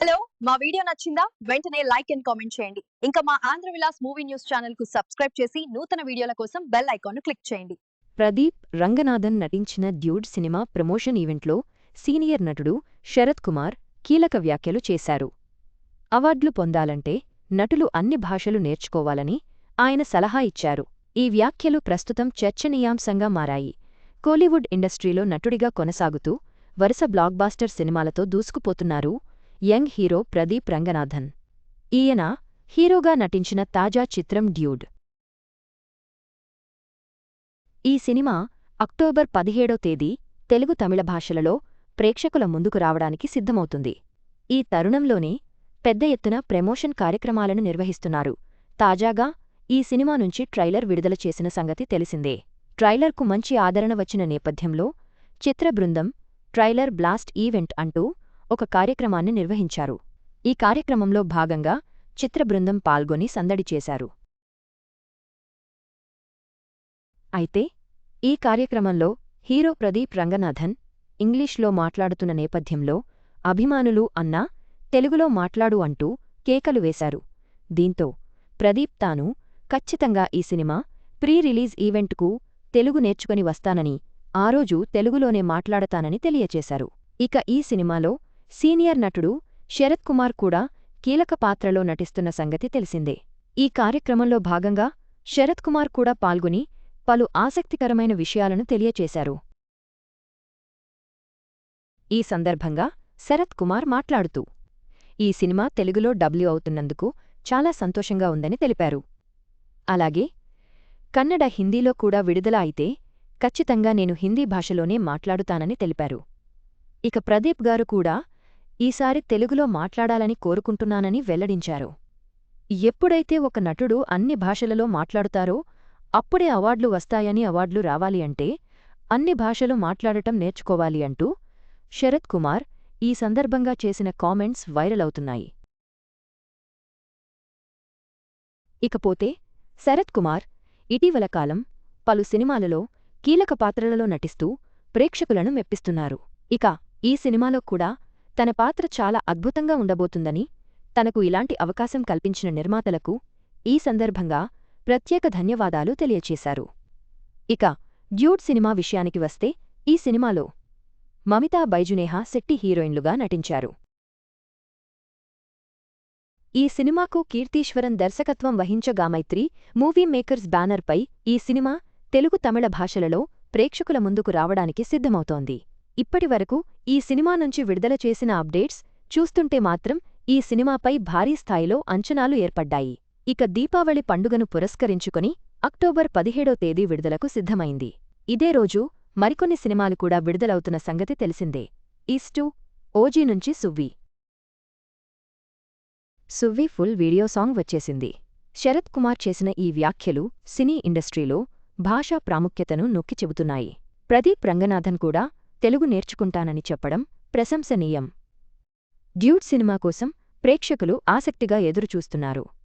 Hello మా video నచ్చిందా? వెంటనే లైక్ అండ్ కామెంట్ చేయండి. ఇంకా మా ఆంధ్ర విలాస్ మూవీ న్యూస్ ఛానల్కు సబ్స్క్రైబ్ చేసి నూతన వీడియోల కోసం బెల్ ఐకాన్ క్లిక్ చేయండి. ప్రదీప్ రంగనాథన్ నటించిన డ్యూడ్ సినిమా ప్రమోషన్ ఈవెంట్లో సీనియర్ నటుడు శరత్ కుమార్ కీలక వ్యాఖ్యలు చేశారు. అవార్డులు పొందాలంటే నటులు అన్ని భాషలు నేర్చుకోవాలని ఆయన సలహా ఇచ్చారు. ఈ వ్యాఖ్యలు ప్రస్తుతం చర్చనీయాంశంగా మారాయి. కోలీవుడ్ ఇండస్ట్రీలో నటుడిగా కొనసాగుతూ వరుస బ్లాక్బాస్టర్ సినిమాలతో దూసుకుపోతున్నారు యంగ్ హీరో ప్రదీప్ రంగనాథన్. ఈయన హీరోగా నటించిన తాజా చిత్రం డ్యూడ్. ఈ సినిమా అక్టోబర్ పదిహేడో తేదీ తెలుగు తమిళ భాషలలో ప్రేక్షకుల ముందుకు రావడానికి సిద్ధమవుతుంది. ఈ తరుణంలోనే పెద్ద ఎత్తున ప్రమోషన్ కార్యక్రమాలను నిర్వహిస్తున్నారు. తాజాగా ఈ సినిమా నుంచి ట్రైలర్ విడుదల చేసిన సంగతి తెలిసిందే. ట్రైలర్కు మంచి ఆదరణ వచ్చిన నేపథ్యంలో చిత్ర బృందం ట్రైలర్ బ్లాస్ట్ ఈవెంట్ అంటూ ఒక కార్యక్రమాన్ని నిర్వహించారు. ఈ కార్యక్రమంలో భాగంగా చిత్ర బృందం పాల్గొని సందడి చేశారు. అయితే ఈ కార్యక్రమంలో హీరో ప్రదీప్ రంగనాథన్ ఇంగ్లీష్లో మాట్లాడుతున్న నేపథ్యంలో అభిమానులు అన్నా తెలుగులో మాట్లాడు అంటూ కేకలు వేశారు. దీంతో ప్రదీప్ తాను ఖచ్చితంగా ఈ సినిమా ప్రీ రిలీజ్ ఈవెంట్కు తెలుగు నేర్చుకుని వస్తానని ఆ రోజు తెలుగులోనే మాట్లాడతానని తెలియచేశారు. ఇక ఈ సినిమాలో సీనియర్ నటుడు శరత్ కుమార్ కూడా కీలక పాత్రలో నటిస్తున్న సంగతి తెలిసిందే. ఈ కార్యక్రమంలో భాగంగా శరత్ కుమార్ కూడా పాల్గొని పలు ఆసక్తికరమైన విషయాలను తెలియచేశారు. ఈ సందర్భంగా శరత్ కుమార్ మాట్లాడుతూ ఈ సినిమా తెలుగులో డబ్ల్యూ అవుతున్నందుకు చాలా సంతోషంగా ఉందని తెలిపారు. అలాగే కన్నడ హిందీలో కూడా విడుదల అయితే ఖచ్చితంగా నేను హిందీ భాషలోనే మాట్లాడుతానని తెలిపారు. ఇక ప్రదీప్ గారు కూడా ఈసారి తెలుగులో మాట్లాడాలని కోరుకుంటున్నానని వెల్లడించారు. ఎప్పుడైతే ఒక నటుడు అన్ని భాషలలో మాట్లాడుతారో అప్పుడే అవార్డులు వస్తాయని అవార్డులు రావాలి అంటే అన్ని భాషలు మాట్లాడటం నేర్చుకోవాలి అంటూ శరత్ కుమార్ ఈ సందర్భంగా చేసిన కామెంట్స్ వైరల్ అవుతున్నాయి. ఇకపోతే శరత్ కుమార్ ఇటీవల కాలం పలు సినిమాలలో కీలక పాత్రలలో నటిస్తూ ప్రేక్షకులను మెప్పిస్తున్నారు. ఇక ఈ సినిమాలో కూడా తన పాత్ర చాలా అద్భుతంగా ఉండబోతుందని తనకు ఇలాంటి అవకాశం కల్పించిన నిర్మాతలకు ఈ సందర్భంగా ప్రత్యేక ధన్యవాదాలు తెలియచేశారు. ఇక డ్యూడ్ సినిమా విషయానికి వస్తే ఈ సినిమాలో మమితా బైజునేహా శెట్టి హీరోయిన్లుగా నటించారు. ఈ సినిమాకు కీర్తీశ్వరన్ దర్శకత్వం వహించగా మైత్రి మూవీ మేకర్స్ బ్యానర్పై ఈ సినిమా తెలుగు తమిళ భాషలలో ప్రేక్షకుల ముందుకు రావడానికి సిద్ధమవుతోంది. ఇప్పటివరకు ఈ సినిమా నుంచి విడుదల చేసిన అప్డేట్స్ చూస్తుంటే మాత్రం ఈ సినిమాపై భారీ స్థాయిలో అంచనాలు ఏర్పడ్డాయి. ఇక దీపావళి పండుగను పురస్కరించుకుని అక్టోబర్ పదిహేడో తేదీ విడుదలకు సిద్ధమైంది. ఇదే రోజు మరికొన్ని సినిమాలు కూడా విడుదలవుతున్న సంగతి తెలిసిందే. ఈస్టు ఓజీ నుంచి Suvvi. Suvvi full video song వచ్చేసింది. శరత్ కుమార్ చేసిన ఈ వ్యాఖ్యలు సినీ ఇండస్ట్రీలో భాషా ప్రాముఖ్యతను నొక్కి చెబుతున్నాయి. ప్రదీప్ రంగనాథన్ కూడా తెలుగు నేర్చుకుంటానని చెప్పడం ప్రశంసనీయం. డ్యూడ్ సినిమా కోసం ప్రేక్షకులు ఆసక్తిగా ఎదురుచూస్తున్నారు.